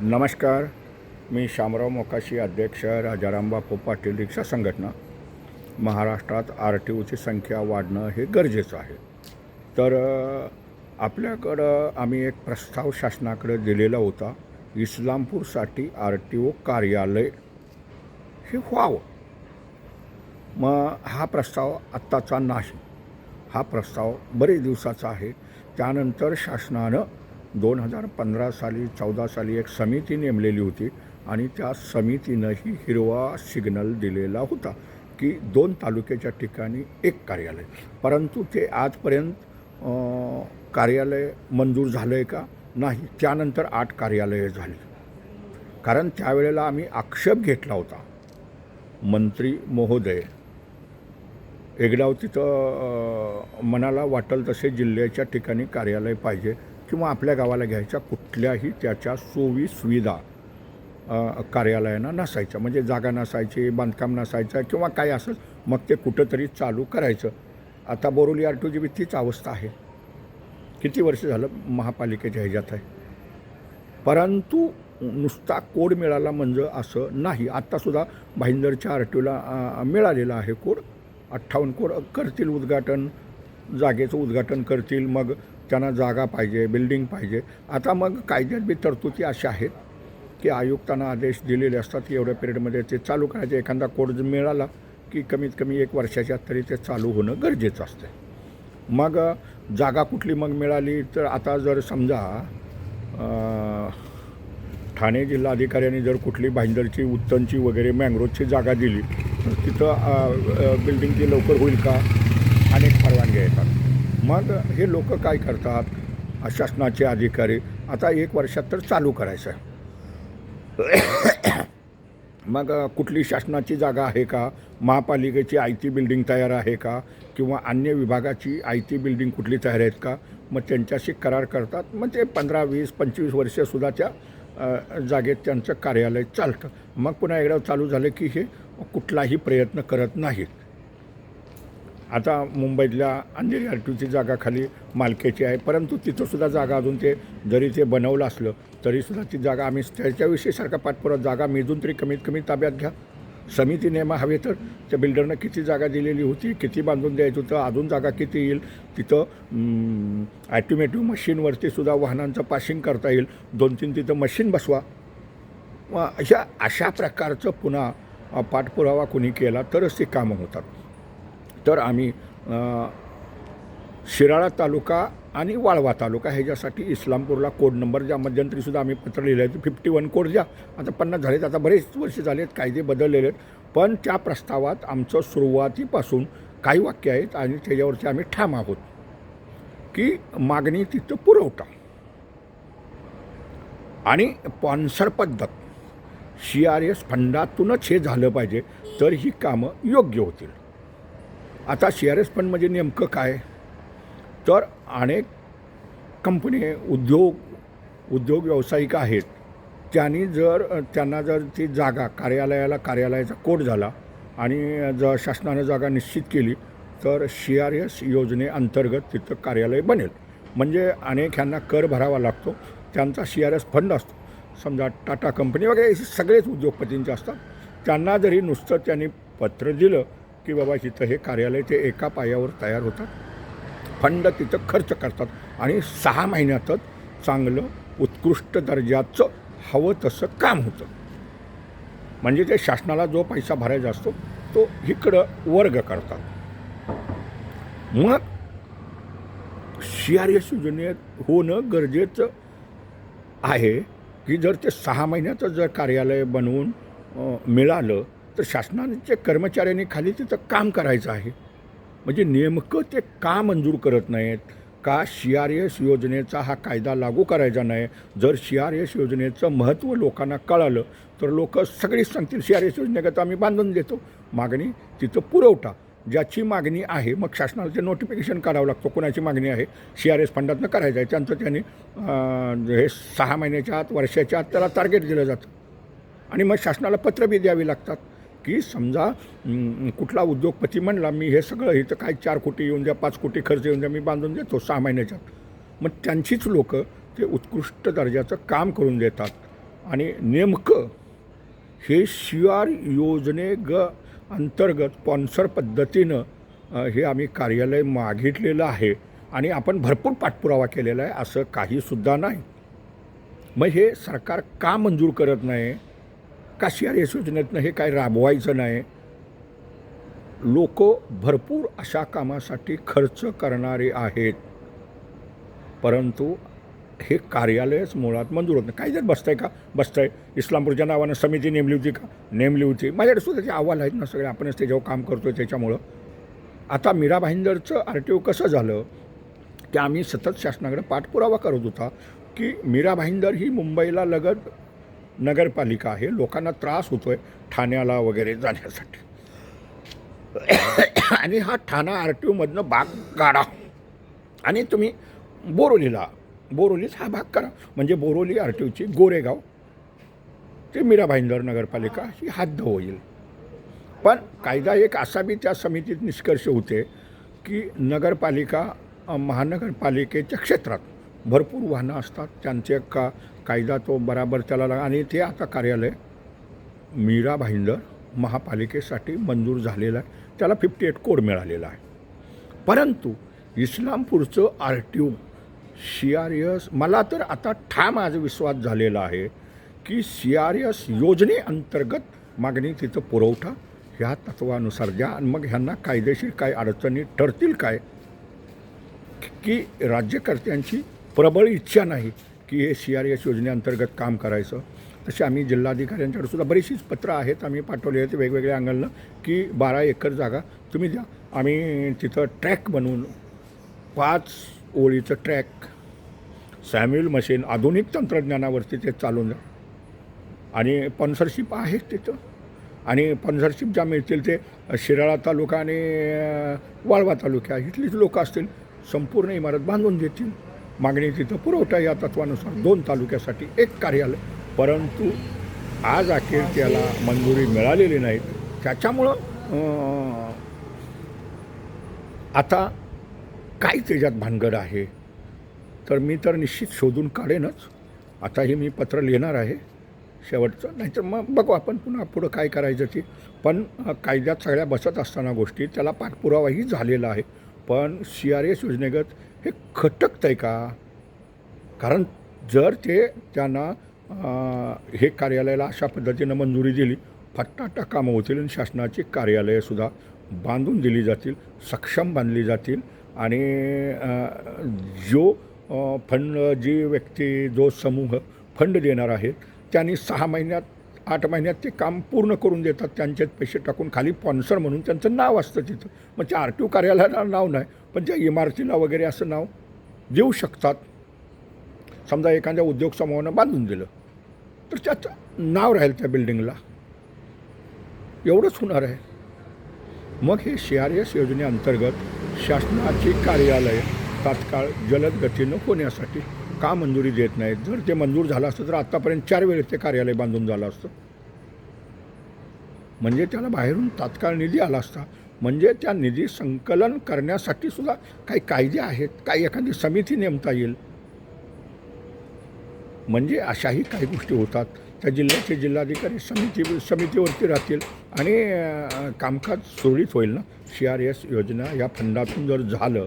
नमस्कार. मी शामराव मोकाशी अध्यक्ष राजारामबापू पाटील रिक्षा संघटना. महाराष्ट्रात आर टी ओची संख्या वाढणं हे गरजेचं आहे. तर आपल्याकडं आम्ही एक प्रस्ताव शासनाकडे दिलेला होता इस्लामपूरसाठी आर टी ओ कार्यालय हे व्हावं. मग हा प्रस्ताव आत्ताचा नाही. हा प्रस्ताव बरेच दिवसाचा आहे. त्यानंतर शासनानं दोन हजार पंधरा साली चौदा साली एक समिती नेमलेली होती आणि त्या समितीनंही हिरवा सिग्नल दिलेला होता की दोन तालुक्याच्या ठिकाणी एक कार्यालय. परंतु ते आजपर्यंत कार्यालय मंजूर झालं आहे का? नाही. त्यानंतर आठ कार्यालये झाली. कारण त्यावेळेला आम्ही आक्षेप घेतला होता. मंत्री महोदय एकडाव तिथं मनाला वाटेल तसे जिल्ह्याच्या ठिकाणी कार्यालय पाहिजे. किंवा आपल्या गावाला घ्यायच्या कुठल्याही त्याच्या सोयी सुविधा कार्यालयांना नसायच्या. म्हणजे जागा नसायची बांधकाम नसायचं किंवा काय असं मग ते कुठंतरी चालू करायचं. आता Boroli R two G B तीच अवस्था आहे. किती वर्ष झालं महापालिकेच्या ह्याच्यात आहे. परंतु नुसता कोड मिळाला म्हणजे असं नाही. आत्तासुद्धा भाईंदरच्या आर टीला मिळालेला आहे कोड. अठ्ठावन्न कोड करतील उद्घाटन जागेचं उद्घाटन करतील. मग त्यांना जागा पाहिजे बिल्डिंग पाहिजे. आता मग कायद्यात बी तरतुदी अशा आहेत की आयुक्तांना आदेश दिलेले असतात की एवढ्या पिरियडमध्ये ते चालू करायचे. एखादा कोड मिळाला की कमीत कमी एक वर्षाच्या तरी ते चालू होणं गरजेचं असतं. मग जागा कुठली मग मिळाली? तर आता जर समजा ठाणे जिल्हा अधिकाऱ्यांनी जर कुठली भाईंदरची उत्तनची वगैरे मँग्रोजची जागा दिली तर तिथं बिल्डिंगची लवकर होईल का? अनेक परवानग्या येतात. मग हे लोक काय करतात? शासनाचे अधिकारी. आता एक वर्षात तर चालू करायचं आहे. मग कुठली शासनाची जागा आहे का? महापालिकेची आय टी बिल्डिंग तयार आहे का? किंवा अन्य विभागाची आय टी बिल्डिंग कुठली तयार आहेत का? मग त्यांच्याशी करार करतात. मग ते पंधरा वीस पंचवीस वर्षसुद्धा त्या जागेत त्यांचं कार्यालय चालतं. मग पुन्हा एकदा चालू झालं की हे कुठलाही प्रयत्न करत नाहीत. आता मुंबईतल्या अंधेरी आर टीची जागा खाली मालकीची आहे. परंतु तिथंसुद्धा जागा अजून ते जरी ते बनवलं असलं तरीसुद्धा ती जागा आम्ही त्याच्याविषयी सारखा पाठपुरावा जागा मिळून तरी कमीत कमी ताब्यात घ्या. समिती नेमा हवे तर त्या बिल्डरनं किती जागा दिलेली होती किती बांधून द्यायचं होतं अजून जागा किती येईल? तिथं ॲटोमॅटिव्ह मशीनवरती सुद्धा वाहनांचं पासिंग करता येईल. दोन तीन तिथं मशीन बसवा. अशा अशा प्रकारचं पुन्हा पाठपुरावा कोणी केला तरच ती कामं होतात. तर आम्ही शिराळा तालुका आणि वाळवा तालुका ह्याच्यासाठी इस्लामपूरला कोड नंबर ज्या मध्यंतरीसुद्धा आम्ही पत्र लिहिलं आहे फिफ्टी वन कोड द्या आता पन्नास झालेत आता बरेच वर्ष झालेत कायदे बदललेले आहेत. पण त्या प्रस्तावात आमचं सुरुवातीपासून काही वाक्य आहेत आणि त्याच्यावरती आम्ही ठाम आहोत की मागणी तिथं पुरवठा आणि पॉन्सर पद्धत सी आर एस फंडातूनच हे झालं पाहिजे तर ही कामं योग्य होतील. आता सी आर एस फंड म्हणजे नेमकं काय? तर अनेक कंपनी उद्योग उद्योग व्यावसायिक आहेत. त्यांनी जर त्यांना जर ती जागा कार्यालयाला कार्यालयाचा कोड झाला आणि जर शासनानं जागा निश्चित केली तर सी आर एस योजनेअंतर्गत तिथं कार्यालय बनेल. म्हणजे अनेक ह्यांना कर भरावा लागतो. त्यांचा सी आर एस फंड असतो. समजा टाटा कंपनी वगैरे सगळेच उद्योगपतींचे असतात. त्यांना जरी नुसतं त्यांनी पत्र दिलं की बाबा इथं हे कार्यालय ते एका पायावर तयार होतात. फंड तिथं खर्च करतात आणि सहा महिन्यातच चांगलं उत्कृष्ट दर्जाचं हवं तसं काम होतं. म्हणजे ते शासनाला जो पैसा भरायचा असतो तो इकडं वर्ग करतात. मग सी आर एस योजनेत होणं गरजेचं आहे की जर ते सहा महिन्याचं जर कार्यालय बनवून मिळालं तर शासनाच्या कर्मचाऱ्यांनी खाली तिथं काम करायचं आहे. म्हणजे नेमकं ते का मंजूर करत नाहीत? का सी आर एस योजनेचा हा कायदा लागू करायचा नाही? जर सी आर एस योजनेचं महत्त्व लोकांना कळालं तर लोक सगळीच सांगतील सी आर एस योजनेकरता आम्ही बांधून देतो. मागणी तिथं पुरवठा ज्याची मागणी आहे मग शासनाला ते नोटिफिकेशन करावं लागतं कोणाची मागणी आहे? सी आर एस फंडातनं करायचं आहे. त्यांचं त्यांनी हे सहा महिन्याच्या आत वर्षाच्या आत त्याला टार्गेट दिलं जातं. आणि मग शासनाला पत्र बी द्यावी लागतात. की समजा कुठला उद्योगपती म्हणला मी हे सगळं इथं काय चार कोटी येऊन द्या पाच कोटी खर्च येऊन द्या मी बांधून देतो सहा महिन्याच्यात. मग त्यांचीच लोकं ते उत्कृष्ट दर्जाचं काम करून देतात. आणि नेमकं हे शिवार आर योजने ग अंतर्गत स्पॉन्सर पद्धतीनं हे आम्ही कार्यालय मागितलेलं आहे आणि आपण भरपूर पाठपुरावा केलेला आहे असं काहीसुद्धा नाही. मग हे सरकार का मंजूर करत नाही? का सी योजनेतनं हे काय राबवायचं नाही? लोक भरपूर अशा कामासाठी खर्च करणारे आहेत. परंतु हे कार्यालयच मुळात मंजूर होत नाही. काही जर बसतंय का? बसतंय. इस्लामपूरच्या नावानं समिती नेमली होती का? नेमली होती. माझ्याकडे सुद्धा त्याचे अहवाल आहेत ना सगळे. आपणच त्याच्यावर काम करतो त्याच्यामुळं. आता मीरा भाईंदरचं आर टी ओ कसं झालं? की आम्ही सतत शासनाकडे पाठपुरावा करत होता की मीरा भाईंदर ही मुंबईला लगत नगरपालिका आहे लोकांना त्रास होतो आहे ठाण्याला वगैरे जाण्यासाठी. आणि हा ठाणा आर टी ओमधनं भाग काढा. आणि तुम्ही बोरोलीला बोरोलीच हा भाग करा. म्हणजे बोरोली आर टी ओची गोरेगाव ते मीरा भाईंदर नगरपालिका ही हद्द होईल पण कायदा एक असा बी त्या समितीत निष्कर्ष होते की नगरपालिका महानगरपालिकेच्या क्षेत्रात भरपूर वाहनं असतात. त्यांचे का कायदा तो बराबर त्याला लाग आणि ते आता कार्यालय मीरा भाईंदर महापालिकेसाठी मंजूर झालेलं आहे. त्याला फिफ्टी एट कोड मिळालेला आहे. परंतु इस्लामपूरचं R T O C R S मला तर आता ठाम आज विश्वास झालेला आहे की सी आर एस योजनेअंतर्गत मागणी तिथं पुरवठा ह्या तत्वानुसार द्या. आणि मग ह्यांना कायदेशीर काय अडचणी ठरतील काय? की राज्यकर्त्यांची प्रबळ इच्छा नाही की हे सी आर एस योजनेअंतर्गत काम करायचं. तसे आम्ही जिल्हाधिकाऱ्यांच्याकडे सुद्धा बरीचशीच पत्रं आहेत आम्ही पाठवले आहेत वेगवेगळ्या अंगानं की बारा एकर जागा तुम्ही द्या. आम्ही तिथं ट्रॅक बनवून पाच ओळीचं ट्रॅक सॅम्युल मशीन आधुनिक तंत्रज्ञानावरती ते चालून द्या. आणि स्पॉन्सरशिप आहे तिथं. आणि स्पॉन्सरशिप ज्या मिळतील ते शिराळा तालुका आणि वाळवा तालुका इथलीच लोक असतील संपूर्ण इमारत बांधून देतील. मागणी तिथं पुरवठा या तत्वानुसार दोन तालुक्यासाठी एक कार्यालय. परंतु आज अखेर त्याला मंजुरी मिळालेली नाही त्याच्यामुळं आता काय त्याच्यात भानगड आहे. तर मी तर निश्चित शोधून काढेनच. आताही मी पत्र लिहिणार आहे शेवटचं. नाहीतर मग बघू आपण पुन्हा पुढं काय करायचं ते. पण कायद्यात सगळ्या बसत असताना गोष्टी त्याला पाठपुरावाही झालेला आहे. पण सी आर एस योजनेगत हे खटकतं आहे का? कारण जर ते त्यांना हे कार्यालयाला अशा पद्धतीनं मंजुरी दिली फटाटा कामं होतील आणि शासनाची कार्यालयंसुद्धा बांधून दिली जातील सक्षम बांधली जातील आणि जो फंड जी व्यक्ती जो समूह फंड देणार आहेत त्यांनी सहा महिन्यात आठ महिन्यात ते काम पूर्ण करून देतात त्यांच्यात पैसे टाकून खाली स्पॉन्सर म्हणून त्यांचं नाव असतं तिथं. मग त्या आर टी ओ कार्यालयाला नाव नाही पण त्या इमारतीला वगैरे असं नाव देऊ शकतात. समजा एखाद्या उद्योग समूहानं बांधून दिलं तर त्याचं नाव राहील त्या बिल्डिंगला. एवढंच होणार आहे. मग हे सी आर एस योजनेअंतर्गत शासनाची कार्यालय तात्काळ जलद गतीनं होण्यासाठी का मंजुरी देत नाहीत? जर ते मंजूर झालं असतं तर आत्तापर्यंत चार वेळेस ते कार्यालय बांधून झालं असतं. म्हणजे त्याला बाहेरून तात्काळ निधी आला असता. म्हणजे त्या निधी संकलन करण्यासाठी सुद्धा काही कायदे आहेत काही एखादी समिती नेमता येईल. म्हणजे अशाही काही गोष्टी होतात. त्या जिल्ह्याचे जिल्हाधिकारी समिती समितीवरती राहतील आणि कामकाज सुरळीत होईल ना? सी आर एस योजना या फंडातून जर झालं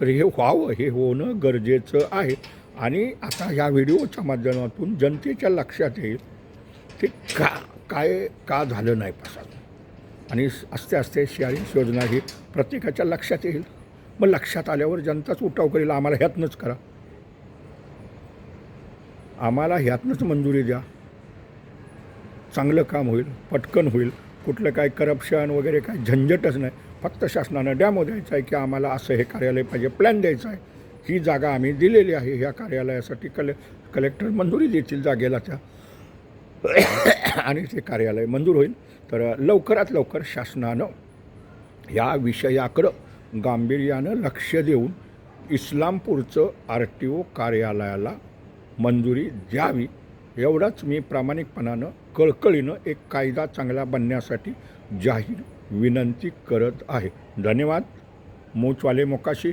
तर हे व्हावं हे होणं गरजेचं आहे. आणि आता ह्या व्हिडिओच्या माध्यमातून जनतेच्या लक्षात येईल की का काय का झालं नाही पसंत आणि असते असते सी योजना ही प्रत्येकाच्या लक्षात येईल. मग लक्षात आल्यावर जनताच उठाव करेल. आम्हाला ह्यातनंच करा. आम्हाला ह्यातनंच मंजुरी द्या. चांगलं काम होईल पटकन होईल. कुठलं काय करप्शन वगैरे काय झंझटच नाही. फक्त शासनानं डॅमो द्यायचा आहे की आम्हाला असं हे कार्यालय पाहिजे प्लॅन द्यायचा आहे. ही जागा आम्ही दिलेली आहे ह्या कार्यालयासाठी कले कलेक्टर मंजुरी देतील जागेला त्या आणि ते कार्यालय मंजूर होईल. तर लवकरात लवकर शासनानं या विषयाकडं गांभीर्यानं लक्ष देऊन इस्लामपूरचं आर टी ओ कार्यालयाला मंजुरी द्यावी एवढाच मी प्रामाणिकपणानं कळकळीनं एक कायदा चांगला बनण्यासाठी जाहीर विनंती करत आहे. धन्यवाद. मोचवाले मोकाशी.